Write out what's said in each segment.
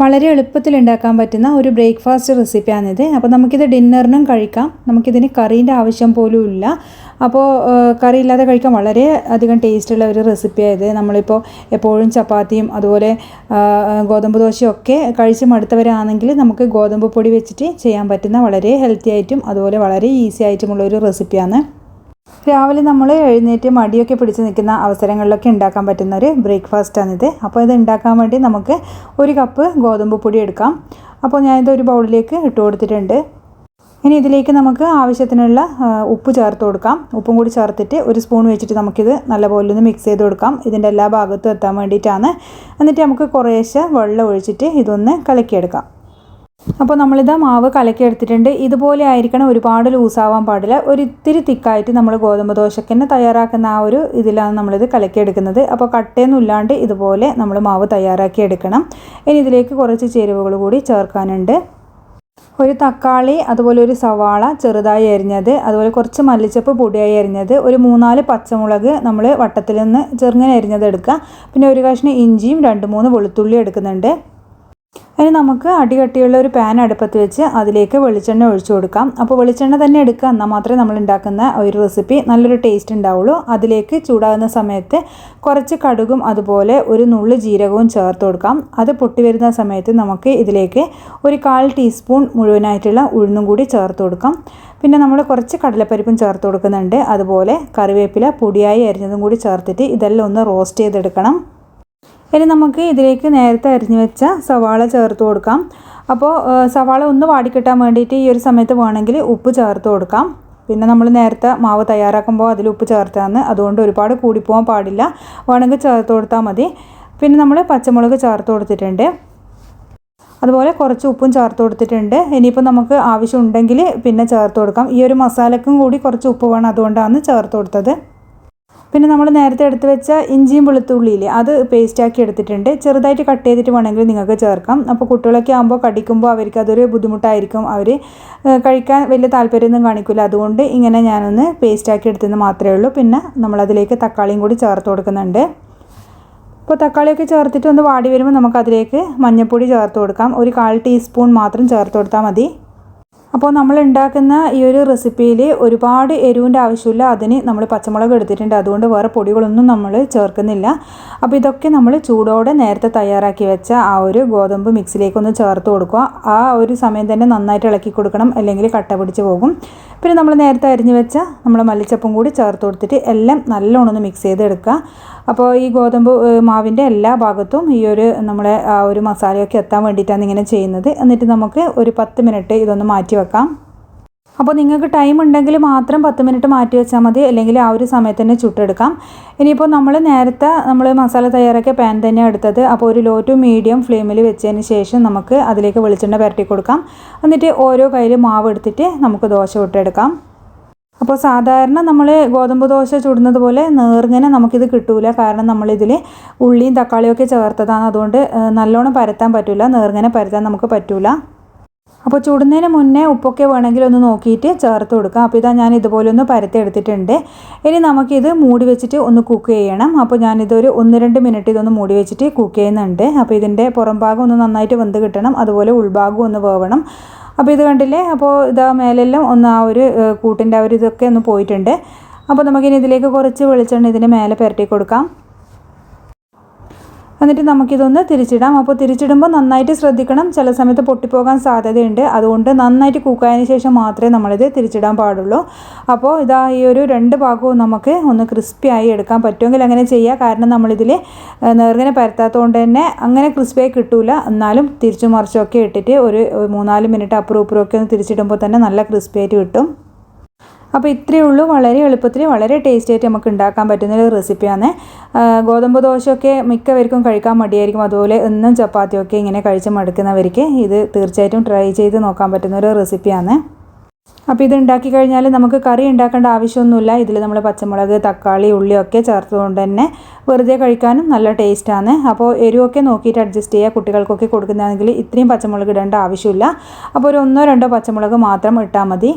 വളരെ എളുപ്പത്തിൽ ഉണ്ടാക്കാൻ പറ്റുന്ന ഒരു ബ്രേക്ക്ഫാസ്റ്റ് റെസിപ്പിയാണിത്. അപ്പോൾ നമുക്കിത് ഡിന്നറിനും കഴിക്കാം. നമുക്കിതിന് കറീന്റെ ആവശ്യം പോലും ഇല്ല. അപ്പോൾ കറി ഇല്ലാതെ കഴിക്കാൻ വളരെ അധികം ടേസ്റ്റുള്ള ഒരു റെസിപ്പിയായത് നമ്മളിപ്പോൾ എപ്പോഴും ചപ്പാത്തിയും അതുപോലെ ഗോതമ്പ് ദോശയും ഒക്കെ കഴിച്ച് മടുത്തവരാണെങ്കിൽ നമുക്ക് ഗോതമ്പ് പൊടി വെച്ചിട്ട് ചെയ്യാൻ പറ്റുന്ന വളരെ ഹെൽത്തി ആയിട്ടും അതുപോലെ വളരെ ഈസി ആയിട്ടുമുള്ള ഒരു റെസിപ്പിയാണ്. രാവിലെ നമ്മൾ എഴുന്നേറ്റ് മടിയൊക്കെ പിടിച്ച് നിൽക്കുന്ന അവസരങ്ങളിലൊക്കെ ഉണ്ടാക്കാൻ പറ്റുന്ന ഒരു ബ്രേക്ക്ഫാസ്റ്റാണിത് അപ്പോൾ ഇത് ഉണ്ടാക്കാൻ വേണ്ടി നമുക്ക് ഒരു കപ്പ് ഗോതമ്പ് പൊടി എടുക്കാം. അപ്പോൾ ഞാനിത് ഒരു ബൗളിലേക്ക് ഇട്ട് കൊടുത്തിട്ടുണ്ട്. ഇനി ഇതിലേക്ക് നമുക്ക് ആവശ്യത്തിനുള്ള ഉപ്പ് ചേർത്ത് കൊടുക്കാം. ഉപ്പും കൂടി ചേർത്തിട്ട് ഒരു സ്പൂൺ വെച്ചിട്ട് നമുക്കിത് നല്ലപോലെ ഒന്ന് മിക്സ് ചെയ്ത് കൊടുക്കാം. ഇതിന്റെ എല്ലാ ഭാഗത്തും എത്താൻ വേണ്ടിയിട്ടാണ്. എന്നിട്ട് നമുക്ക് കുറേശ്ശെ വെള്ളം ഒഴിച്ചിട്ട് ഇതൊന്ന് കലക്കിയെടുക്കാം. അപ്പോൾ നമ്മളിതാ മാവ് കലക്കി എടുത്തിട്ടുണ്ട്. ഇതുപോലെ ആയിരിക്കണം ഒരുപാട് ലൂസാവാൻ പാടില്ല. ഒരു ഇത്തിരി തിക്കായിട്ട് നമ്മൾ ഗോതമ്പ് ദോശക്കന്നെ തയ്യാറാക്കുന്ന ആ ഒരു ഇതിലാണ് നമ്മളിത് കലക്കിയെടുക്കുന്നത്. അപ്പോൾ കട്ടയൊന്നും ഇല്ലാണ്ട് ഇതുപോലെ നമ്മൾ മാവ് തയ്യാറാക്കി എടുക്കണം. ഇനി ഇതിലേക്ക് കുറച്ച് ചേരുവകൾ കൂടി ചേർക്കാനുണ്ട്. ഒരു തക്കാളി അതുപോലെ ഒരു സവാള ചെറുതായി എരിഞ്ഞത് അതുപോലെ കുറച്ച് മല്ലിച്ചപ്പ് പൊടിയായി എരിഞ്ഞത് ഒരു മൂന്നാൽ പച്ചമുളക് നമ്മൾ വട്ടത്തിൽ നിന്ന് ചെറുങ്ങനെ എരിഞ്ഞത് എടുക്കുക പിന്നെ ഒരു കഷ്ണം ഇഞ്ചിയും രണ്ട് മൂന്ന് വെളുത്തുള്ളി എടുക്കുന്നുണ്ട്. ഇനി നമുക്ക് അടികട്ടിയുള്ള ഒരു പാൻ അടുപ്പത്ത് വെച്ച് അതിലേക്ക് വെളിച്ചെണ്ണ ഒഴിച്ചു കൊടുക്കാം. അപ്പോൾ വെളിച്ചെണ്ണ തന്നെ എടുക്കുക എന്നാൽ മാത്രമേ നമ്മൾ ഉണ്ടാക്കുന്ന ഒരു റെസിപ്പി നല്ലൊരു ടേസ്റ്റ് ഉണ്ടാവുള്ളൂ. അതിലേക്ക് ചൂടാകുന്ന സമയത്ത് കുറച്ച് കടുകും അതുപോലെ ഒരു നുള്ളു ജീരകവും ചേർത്ത് കൊടുക്കാം. അത് പൊട്ടി വരുന്ന സമയത്ത് നമുക്ക് ഇതിലേക്ക് ഒരു കാൽ ടീസ്പൂൺ മുഴുവനായിട്ടുള്ള ഉഴുന്നും കൂടി ചേർത്ത് കൊടുക്കാം. പിന്നെ നമ്മൾ കുറച്ച് കടലപ്പരിപ്പും ചേർത്ത് കൊടുക്കുന്നുണ്ട്. അതുപോലെ കറിവേപ്പില പൊടിയായി അരിഞ്ഞതും കൂടി ചേർത്തിട്ട് ഇതെല്ലാം ഒന്ന് റോസ്റ്റ് ചെയ്തെടുക്കണം. ഇനി നമുക്ക് ഇതിലേക്ക് നേരത്തെ അരിഞ്ഞു വെച്ച സവാള ചേർത്ത് കൊടുക്കാം. അപ്പോൾ സവാള ഒന്ന് വാടിക്കിട്ടാൻ വേണ്ടിയിട്ട് ഈ ഒരു സമയത്ത് വേണമെങ്കിൽ ഉപ്പ് ചേർത്ത് കൊടുക്കാം. പിന്നെ നമ്മൾ നേരത്തെ മാവ് തയ്യാറാക്കുമ്പോൾ അതിൽ ഉപ്പ് ചേർത്താണ് അതുകൊണ്ട് ഒരുപാട് കൂടിപ്പോകാൻ പാടില്ല. വേണമെങ്കിൽ ചേർത്ത് കൊടുത്താൽ മതി. പിന്നെ നമ്മൾ പച്ചമുളക് ചേർത്ത് കൊടുത്തിട്ടുണ്ട്. അതുപോലെ കുറച്ച് ഉപ്പും ചേർത്ത് കൊടുത്തിട്ടുണ്ട്. ഇനിയിപ്പോൾ നമുക്ക് ആവശ്യമുണ്ടെങ്കിൽ പിന്നെ ചേർത്ത് കൊടുക്കാം. ഈ ഒരു മസാലക്കും കൂടി കുറച്ച് ഉപ്പ് വേണം അതുകൊണ്ടാണ് ചേർത്ത് കൊടുത്തത്. പിന്നെ നമ്മൾ നേരത്തെ എടുത്ത് വെച്ച ഇഞ്ചിയും വെളുത്തുള്ളിയില്ലേ അത് പേസ്റ്റാക്കി എടുത്തിട്ടുണ്ട്. ചെറുതായിട്ട് കട്ട് ചെയ്തിട്ട് വേണമെങ്കിൽ നിങ്ങൾക്ക് ചേർക്കാം. അപ്പോൾ കുട്ടികളൊക്കെ ആകുമ്പോൾ കടിക്കുമ്പോൾ അവർക്ക് അതൊരു ബുദ്ധിമുട്ടായിരിക്കും. അവർ കഴിക്കാൻ വലിയ താല്പര്യമൊന്നും കാണിക്കില്ല അതുകൊണ്ട് ഇങ്ങനെ ഞാനൊന്ന് പേസ്റ്റാക്കി എടുത്തെന്ന് മാത്രമേ ഉള്ളൂ. പിന്നെ നമ്മളതിലേക്ക് തക്കാളിയും കൂടി ചേർത്ത് കൊടുക്കുന്നുണ്ട്. ഇപ്പോൾ തക്കാളിയൊക്കെ ചേർത്തിട്ട് ഒന്ന് വാടി വരുമ്പോൾ നമുക്കതിലേക്ക് മഞ്ഞൾപ്പൊടി ചേർത്ത് കൊടുക്കാം. ഒരു കാൽ ടീസ്പൂൺ മാത്രം ചേർത്ത് കൊടുത്താൽ മതി. അപ്പോൾ നമ്മൾ ഉണ്ടാക്കുന്ന ഈ ഒരു റെസിപ്പിയിൽ ഒരുപാട് എരിവിന്റെ ആവശ്യമില്ല. അതിന് നമ്മൾ പച്ചമുളക് എടുത്തിട്ടുണ്ട്. അതുകൊണ്ട് വേറെ പൊടികളൊന്നും നമ്മൾ ചേർക്കുന്നില്ല. അപ്പോൾ ഇതൊക്കെ നമ്മൾ ചൂടോടെ നേരത്തെ തയ്യാറാക്കി വെച്ച ആ ഒരു ഗോതമ്പ് മിക്സിലേക്കൊന്ന് ചേർത്ത് കൊടുക്കുക. ആ ഒരു സമയം തന്നെ നന്നായിട്ട് ഇളക്കി കൊടുക്കണം. അല്ലെങ്കിൽ കട്ട പിടിച്ച് പോകും. പിന്നെ നമ്മൾ നേരത്തെ അരിഞ്ഞ് വെച്ച നമ്മൾ മല്ലിച്ചപ്പും കൂടി ചേർത്ത് കൊടുത്തിട്ട് എല്ലാം നല്ലോണം ഒന്ന് മിക്സ് ചെയ്തെടുക്കുക. അപ്പോൾ ഈ ഗോതമ്പ് മാവിന്റെ എല്ലാ ഭാഗത്തും ഈ ഒരു നമ്മളെ ആ ഒരു മസാലയൊക്കെ എത്താൻ വേണ്ടിയിട്ടാണ് ഇങ്ങനെ ചെയ്യുന്നത്. എന്നിട്ട് നമുക്ക് ഒരു പത്ത് മിനിറ്റ് ഇതൊന്ന് മാറ്റി വെക്കാം അപ്പോൾ നിങ്ങൾക്ക് ടൈം ഉണ്ടെങ്കിൽ മാത്രം പത്ത് മിനിറ്റ് മാറ്റി വെച്ചാൽ മതി. അല്ലെങ്കിൽ ആ ഒരു സമയത്ത് തന്നെ ചുട്ടെടുക്കാം. ഇനിയിപ്പോൾ നമ്മൾ നേരത്തെ നമ്മൾ മസാല തയ്യാറാക്കിയ പാൻ തന്നെ എടുത്തത്. അപ്പോൾ ഒരു ലോ ടു മീഡിയം ഫ്ലെയിമിൽ വെച്ചതിന് ശേഷം നമുക്ക് അതിലേക്ക് വെളിച്ചെണ്ണ പുരട്ടി കൊടുക്കാം. എന്നിട്ട് ഓരോ കയ്യിൽ മാവ് എടുത്തിട്ട് നമുക്ക് ദോശ ചുട്ടെടുക്കാം. അപ്പോൾ സാധാരണ നമ്മൾ ഗോതമ്പ് ദോശ ചുടുന്നത് പോലെ നേർങ്ങനെ നമുക്കിത് കിട്ടൂല. കാരണം നമ്മളിതിൽ ഉള്ളിയും തക്കാളിയും ഒക്കെ ചേർത്തതാണ്. അതുകൊണ്ട് നല്ലോണം പരത്താൻ പറ്റില്ല നേർങ്ങനെ പരത്താൻ നമുക്ക് പറ്റൂല. അപ്പോൾ ചുടുന്നതിന് മുന്നേ ഉപ്പൊക്കെ വേണമെങ്കിൽ ഒന്ന് നോക്കിയിട്ട് ചേർത്ത് കൊടുക്കാം. അപ്പോൾ ഇതാ ഞാൻ ഇതുപോലെ ഒന്ന് പരത്തി എടുത്തിട്ടുണ്ട്. ഇനി നമുക്കിത് മൂടി വെച്ചിട്ട് ഒന്ന് കുക്ക് ചെയ്യണം. അപ്പോൾ ഞാനിതൊരു ഒന്ന് രണ്ട് മിനിറ്റ് ഇതൊന്ന് മൂടി വെച്ചിട്ട് കുക്ക് ചെയ്യുന്നുണ്ട്. അപ്പോൾ ഇതിന്റെ പുറം ഭാഗം ഒന്ന് നന്നായിട്ട് വെന്ത് കിട്ടണം. അതുപോലെ ഉൾഭാഗം ഒന്ന് വേവണം. അപ്പോൾ ഇത് കണ്ടില്ലേ? അപ്പോൾ ഇതാ മേലെല്ലാം ഒന്ന് ആ ഒരു കൂട്ടിന്റെ ആ ഒരു ഇതൊക്കെ ഒന്ന് പോയിട്ടുണ്ട്. അപ്പോൾ നമുക്കിനി ഇതിലേക്ക് കുറച്ച് വെളിച്ചെണ്ണ ഇതിന് മേലെ പുരട്ടി കൊടുക്കാം. എന്നിട്ട് നമുക്കിതൊന്ന് തിരിച്ചിടാം. അപ്പോൾ തിരിച്ചിടുമ്പോൾ നന്നായിട്ട് ശ്രദ്ധിക്കണം. ചില സമയത്ത് പൊട്ടിപ്പോകാൻ സാധ്യതയുണ്ട്. അതുകൊണ്ട് നന്നായിട്ട് കുക്കായതിന് ശേഷം മാത്രമേ നമ്മളിത് തിരിച്ചിടാൻ പാടുള്ളൂ. അപ്പോൾ ഇതാ ഈ ഒരു രണ്ട് ഭാഗവും നമുക്ക് ഒന്ന് ക്രിസ്പി ആയി എടുക്കാൻ പറ്റുമെങ്കിൽ അങ്ങനെ ചെയ്യുക കാരണം നമ്മളിതിൽ നേർങ്ങനെ പരത്താത്തതുകൊണ്ട് തന്നെ അങ്ങനെ ക്രിസ്പിയായി കിട്ടില്ല എന്നാലും തിരിച്ചു മറിച്ചൊക്കെ ഇട്ടിട്ട് ഒരു മൂന്നാൽ മിനിറ്റ് അപ്പുറം ഉപ്പുറമൊക്കെ ഒന്ന് തിരിച്ചിടുമ്പോൾ തന്നെ നല്ല ക്രിസ്പിയായിട്ട് കിട്ടും. അപ്പോൾ ഇത്രയേ ഉള്ളൂ. വളരെ എളുപ്പത്തിൽ വളരെ ടേസ്റ്റി ആയിട്ട് നമുക്ക് ഉണ്ടാക്കാൻ പറ്റുന്ന ഒരു റെസിപ്പിയാണ് ഗോതമ്പ് ദോശയൊക്കെ മിക്കവർക്കും കഴിക്കാൻ മടിയായിരിക്കും. അതുപോലെ എന്നും ചപ്പാത്തിയൊക്കെ ഇങ്ങനെ കഴിച്ച് മടുക്കുന്നവർക്ക് ഇത് തീർച്ചയായിട്ടും ട്രൈ ചെയ്ത് നോക്കാൻ പറ്റുന്ന ഒരു റെസിപ്പിയാണ് അപ്പോൾ ഇത് ഉണ്ടാക്കി കഴിഞ്ഞാൽ നമുക്ക് കറി ഉണ്ടാക്കേണ്ട ആവശ്യമൊന്നുമില്ല. ഇതിൽ നമ്മൾ പച്ചമുളക് തക്കാളി ഉള്ളിയൊക്കെ ചേർത്തുകൊണ്ട് തന്നെ വെറുതെ കഴിക്കാനും നല്ല ടേസ്റ്റാണ് അപ്പോൾ എരിവൊക്കെ നോക്കിയിട്ട് അഡ്ജസ്റ്റ് ചെയ്യുക. കുട്ടികൾക്കൊക്കെ കൊടുക്കുന്നതാണെങ്കിൽ ഇത്രയും പച്ചമുളക് ഇടേണ്ട ആവശ്യമില്ല. അപ്പോൾ ഒരു ഒന്നോ രണ്ടോ പച്ചമുളക് മാത്രം ഇട്ടാൽ മതി.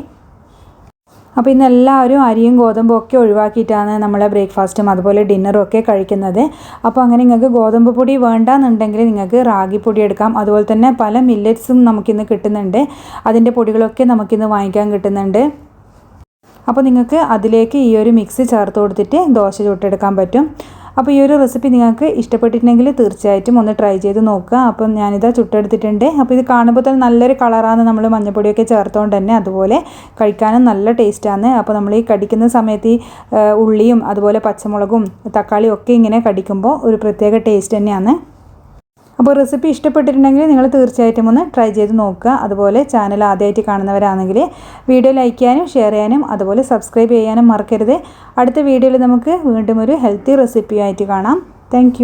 അപ്പോൾ ഇന്ന് എല്ലാവരും അരിയും ഗോതമ്പും ഒക്കെ ഒഴിവാക്കിയിട്ടാണ് നമ്മളെ ബ്രേക്ക്ഫാസ്റ്റും അതുപോലെ ഡിന്നറും ഒക്കെ കഴിക്കുന്നത്. അപ്പോൾ അങ്ങനെ നിങ്ങൾക്ക് ഗോതമ്പ് പൊടി വേണ്ടാന്നുണ്ടെങ്കിൽ നിങ്ങൾക്ക് റാഗിപ്പൊടി പൊടി എടുക്കാം. അതുപോലെ തന്നെ പല മില്ലറ്റ്സും നമുക്കിന്ന് കിട്ടുന്നുണ്ട്. അതിന്റെ പൊടികളൊക്കെ നമുക്കിന്ന് വാങ്ങിക്കാൻ കിട്ടുന്നുണ്ട്. അപ്പോൾ നിങ്ങൾക്ക് അതിലേക്ക് ഈ ഒരു മിക്സ് ചേർത്ത് കൊടുത്തിട്ട് ദോശ ചുട്ടെടുക്കാൻ പറ്റും. അപ്പോൾ ഈ ഒരു റെസിപ്പി നിങ്ങൾക്ക് ഇഷ്ടപ്പെട്ടിട്ടുണ്ടെങ്കിൽ തീർച്ചയായിട്ടും ഒന്ന് ട്രൈ ചെയ്ത് നോക്കുക. അപ്പം ഞാനിതാ ചുട്ടെടുത്തിട്ടുണ്ട്. അപ്പോൾ ഇത് കാണുമ്പോൾ തന്നെ നല്ലൊരു കളറാണ് നമ്മൾ മഞ്ഞപ്പൊടിയൊക്കെ ചേർത്തുകൊണ്ട് തന്നെ അതുപോലെ കഴിക്കാനും നല്ല ടേസ്റ്റാണ് അപ്പോൾ നമ്മൾ ഈ കടിക്കുന്ന സമയത്ത് ഈ ഉള്ളിയും അതുപോലെ പച്ചമുളകും തക്കാളിയും ഒക്കെ ഇങ്ങനെ കടിക്കുമ്പോൾ ഒരു പ്രത്യേക ടേസ്റ്റ് തന്നെയാണ്. അപ്പോൾ റെസിപ്പി ഇഷ്ടപ്പെട്ടിട്ടുണ്ടെങ്കിൽ നിങ്ങൾ തീർച്ചയായിട്ടും ഒന്ന് ട്രൈ ചെയ്ത് നോക്കുക. അതുപോലെ ചാനൽ ആദ്യമായിട്ട് കാണുന്നവരാണെങ്കിൽ വീഡിയോ ലൈക്ക് ചെയ്യാനും ഷെയർ ചെയ്യാനും അതുപോലെ സബ്സ്ക്രൈബ് ചെയ്യാനും മറക്കരുത്. അടുത്ത വീഡിയോയിൽ നമുക്ക് വീണ്ടും ഒരു ഹെൽത്തി റെസിപ്പിയായിട്ട് കാണാം. താങ്ക്